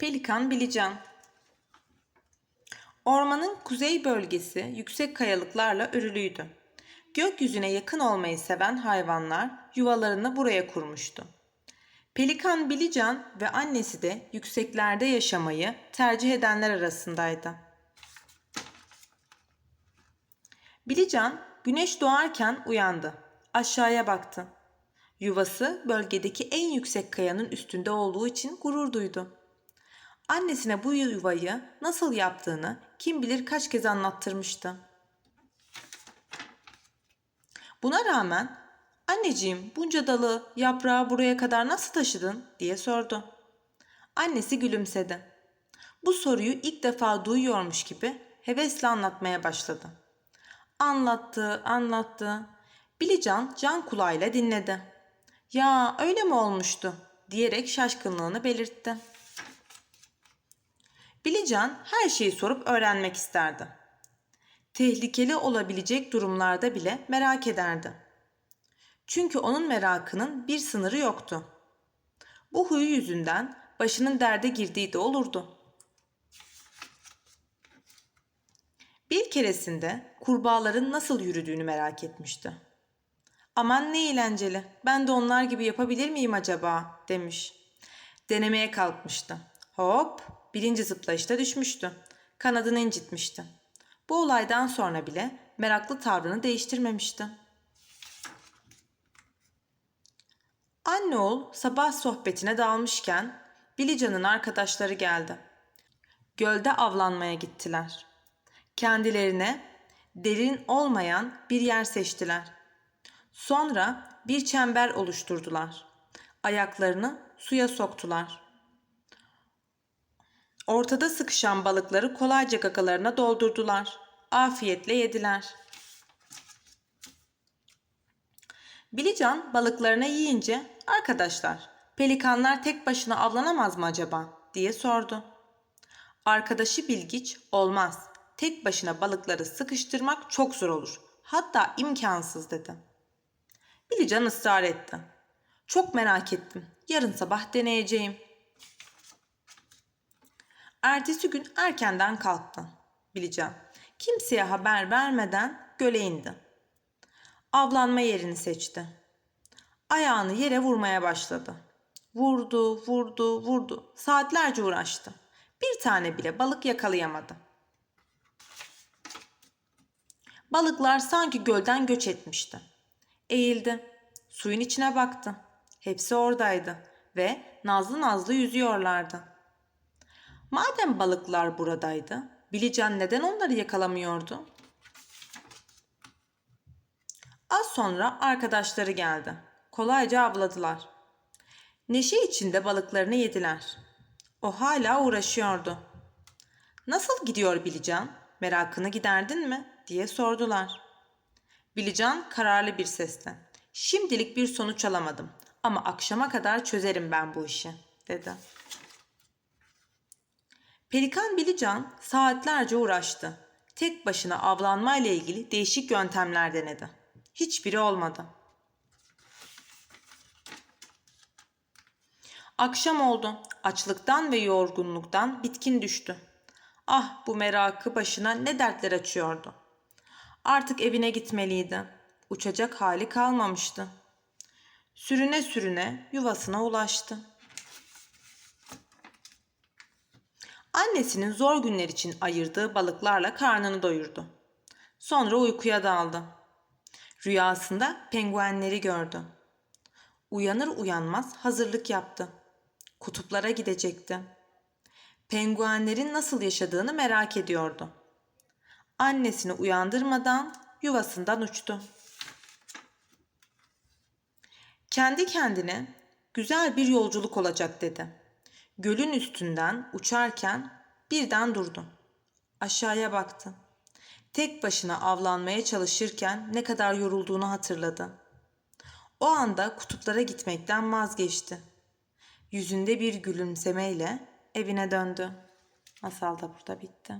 Pelikan Bilican Ormanın kuzey bölgesi yüksek kayalıklarla örülüydü. Gökyüzüne yakın olmayı seven hayvanlar yuvalarını buraya kurmuştu. Pelikan Bilican ve annesi de yükseklerde yaşamayı tercih edenler arasındaydı. Bilican güneş doğarken uyandı. Aşağıya baktı. Yuvası bölgedeki en yüksek kayanın üstünde olduğu için gurur duydu. Annesine bu yuvayı nasıl yaptığını kim bilir kaç kez anlattırmıştı. Buna rağmen anneciğim bunca dalı, yaprağı buraya kadar nasıl taşıdın diye sordu. Annesi gülümsedi. Bu soruyu ilk defa duyuyormuş gibi hevesle anlatmaya başladı. Anlattı, anlattı. Bilican can kulağıyla dinledi. Ya öyle mi olmuştu diyerek şaşkınlığını belirtti. Bilican her şeyi sorup öğrenmek isterdi. Tehlikeli olabilecek durumlarda bile merak ederdi. Çünkü onun merakının bir sınırı yoktu. Bu huyu yüzünden başının derde girdiği de olurdu. Bir keresinde kurbağaların nasıl yürüdüğünü merak etmişti. Aman ne eğlenceli, ben de onlar gibi yapabilir miyim acaba demiş. Denemeye kalkmıştı. Hop, birinci zıplayışta düşmüştü. Kanadını incitmişti. Bu olaydan sonra bile meraklı tavrını değiştirmemişti. Anne oğul sabah sohbetine dalmışken Bilican'ın arkadaşları geldi. Gölde avlanmaya gittiler. Kendilerine derin olmayan bir yer seçtiler. Sonra bir çember oluşturdular. Ayaklarını suya soktular. Ortada sıkışan balıkları kolayca gagalarına doldurdular. Afiyetle yediler. Bilican balıklarını yiyince arkadaşlar pelikanlar tek başına avlanamaz mı acaba diye sordu. Arkadaşı bilgiç olmaz. Tek başına balıkları sıkıştırmak çok zor olur. Hatta imkansız dedi. Bilican ısrar etti. Çok merak ettim. Yarın sabah deneyeceğim. Ertesi gün erkenden kalktı Bilican. Kimseye haber vermeden göle indi. Avlanma yerini seçti. Ayağını yere vurmaya başladı. Vurdu, vurdu, vurdu. Saatlerce uğraştı. Bir tane bile balık yakalayamadı. Balıklar sanki gölden göç etmişti. Eğildi. Suyun içine baktı. Hepsi oradaydı ve nazlı nazlı yüzüyorlardı. Madem balıklar buradaydı, Bilican neden onları yakalamıyordu? Az sonra arkadaşları geldi. Kolayca avladılar. Neşe içinde balıklarını yediler. O hala uğraşıyordu. Nasıl gidiyor Bilican? Merakını giderdin mi? diye sordular. Bilican kararlı bir sesle. Şimdilik bir sonuç alamadım ama akşama kadar çözerim ben bu işi dedi. Pelikan Bilican saatlerce uğraştı. Tek başına avlanma ile ilgili değişik yöntemler denedi. Hiçbiri olmadı. Akşam oldu. Açlıktan ve yorgunluktan bitkin düştü. Ah bu merakı başına ne dertler açıyordu. Artık evine gitmeliydi. Uçacak hali kalmamıştı. Sürüne sürüne yuvasına ulaştı. Annesinin zor günler için ayırdığı balıklarla karnını doyurdu. Sonra uykuya daldı. Rüyasında penguenleri gördü. Uyanır uyanmaz hazırlık yaptı. Kutuplara gidecekti. Penguenlerin nasıl yaşadığını merak ediyordu. Annesini uyandırmadan yuvasından uçtu. Kendi kendine güzel bir yolculuk olacak dedi. Gölün üstünden uçarken birden durdu. Aşağıya baktı. Tek başına avlanmaya çalışırken ne kadar yorulduğunu hatırladı. O anda kutuplara gitmekten vazgeçti. Yüzünde bir gülümsemeyle evine döndü. Masal da burada bitti.